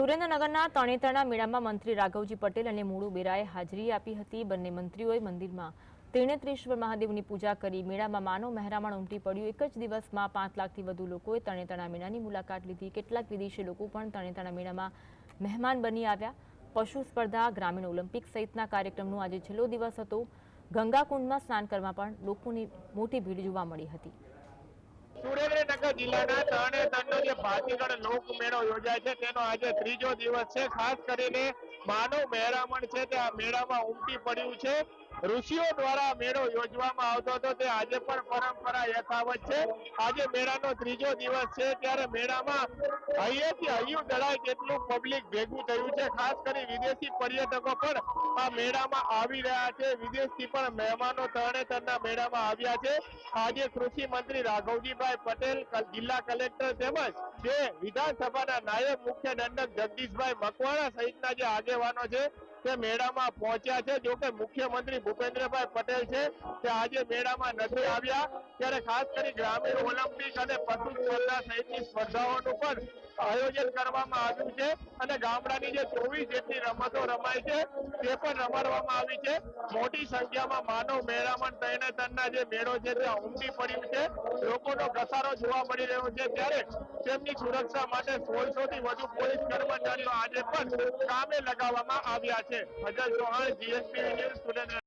સુરેન્દ્રનગરના તણેતરના મેળામાં મંત્રી રાઘવજી પટેલ અને મૂળુ બેરાએ હાજરી આપી હતી. બંને મંત્રીઓએ મંદિરમાં ત્રિણેત્રેશ્વર મહાદેવની પૂજા કરી મેળામાં માનવ મહેરામણ ઉમટી પડ્યું. એક જ દિવસમાં પાંચ લાખથી વધુ લોકોએ તણેતણા મેળાની મુલાકાત લીધી. કેટલાક વિદેશી લોકો પણ તણેતણા મેળામાં મહેમાન બની આવ્યા. પશુ સ્પર્ધા, ગ્રામીણ ઓલિમ્પિક સહિતના કાર્યક્રમનો આજે છેલ્લો દિવસ હતો. ગંગાકુંડમાં સ્નાન કરવા પણ લોકોની મોટી ભીડ જોવા મળી હતી. સુરેન્દ્રનગર જિલ્લાના તરણેતરનો જે ભાતીગઢ લોકમેળો યોજાય છે, તેનો આજે ત્રીજો દિવસ છે. ખાસ કરીને માનવ મહેરામણ છે તે આ મેળામાં ઉમટી પડ્યું છે. ઋષિઓ દ્વારા મેળો યોજવામાં આવતો હતો. તે આજે પણ પરંપરા યથાવત છે. આજે મેળાનો ત્રીજો દિવસ છે. ત્યારે મેળામાં અહીંયાથી હૈયું દળાય તેટલું પબ્લિક ભેગું થયું છે. ખાસ કરી વિદેશી પર્યટકો પણ આ મેળામાં આવી રહ્યા છે. વિદેશથી પણ મહેમાનો તરણેતરના મેળામાં આવ્યા છે. આજે કૃષિ મંત્રી રાઘવજીભાઈ પટેલ જિલ્લા કલેક્ટર તેમજ જે વિધાનસભાના નાયબ મુખ્ય દંડક જગદીશભાઈ મકવાણા સહિતના જે આગેવાનો છે તે મેળામાં પહોંચ્યા છે. જો કે મુખ્યમંત્રી ભૂપેન્દ્રભાઈ પટેલ છે તે આજે મેળામાં નથી આવ્યા. ત્યારે ખાસ કરી ગ્રામીણ ઓલિમ્પિક અને પશુ સ્પર્ધા સહિતની સ્પર્ધાઓનું પણ આયોજન કરવામાં આવ્યું છે અને ગામડાની જે ચોવીસ જેટલી રમતો રમાય છે, તે પણ રમાડવામાં આવી છે. મોટી સંખ્યામાં માનવ મેળામણ તરણેતરના જે મેળો છે, ત્યાં ઉમટી પડ્યું છે. લોકોનો ઘસારો જોવા મળી રહ્યો છે. ત્યારે તેમની સુરક્ષા માટે સોળસો થી વધુ પોલીસ કર્મચારીઓ આજે પણ કામે લગાવવામાં આવ્યા છે. Fazal Chauhan, GSP news, Surendra